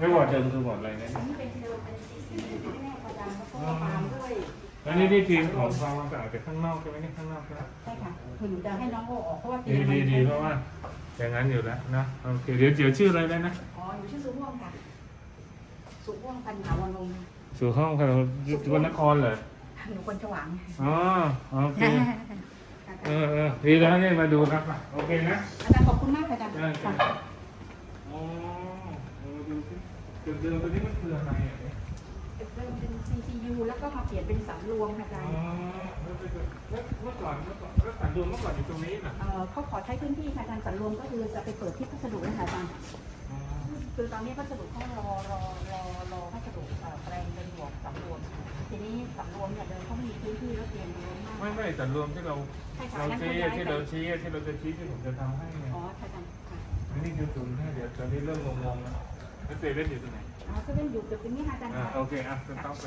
ไม่บอร์ดเดิมคือบอร์ดอะไรเนี่ยอันนี้เป็นเดิมเป็นซีซีแน่อาจารย์แล้วก็ตามด้วยแล้วนี่นี่ทีมของความสะอาดจากข้างนอกใช่ไหมเนี่ยข้างนอกใช่ไหมใช่ค่ะคือหนูจะให้น้องโอออกเพราะว่าเตีดียงดีดีเพราะว่าอย่างนั้นอยู่แล้วนะโอเคเดี๋ยวเดี๋ยวชื่ออะไรได้นะอ๋ออยู่ชื่อสุม่วงค่ะสุม่วงปัญหาวรวงศ์สู่ห้องครับวันนครเหรอหนูคนฉวางอ๋อโอเคเออเออดีแล้วเนี่ยมาดูครับโอเคนะอาจารย์ขอบคุณมากค่ะอาจารย์ ได้ครั ค่ะ บ อ๋อเออดูสิจุด เดิมตัวนี้มันคืออะไรอะเนี่ยเริ่มเป็น CCU แล้วก็มาเปลี่ยนเป็นสำรวมค่ะอาจารอ๋ย์อแล้วไปดูแล้วเมื่อก่อนเมื่อก่อนแล้วสันดวงเมื่อก่อนอยู่ตรงนี้น่ะเอ่อเขาขอใช้พื้นที่ค่ะอาจารย์สำรวมก็คือจะไปเปิดที่พัสดุนะคะอาจารย์ อ๋อคือตอนนี้พัสดุเขารอรอรอรอพัสดุเอ่อแปลงเป็นบวกสำรวม ทีนี้สำรวมเนี่ยเดินเขาไม่มีพื้นที่แล้วเตียงเยอะมากไม่ไม่สันรวมที่เราใช่ค่ะเรานั่นชี้เขาย้ายที่ไปเราชี้ที่เราจะชี้ที่ผมจะทำให้ไงอ๋อค่ะอาจารย์ค่ะ อันนี้คือศูนย์ให้เดี๋ยวตอนนี้เริ่มงงๆแล้ว แล้วเซเว่นอยู่ตรงไหนอ๋อเซเว่นอยู่ตึกนี้ค่ะอาจารย์อ่าค่ะโอเค อะคุณต้องไป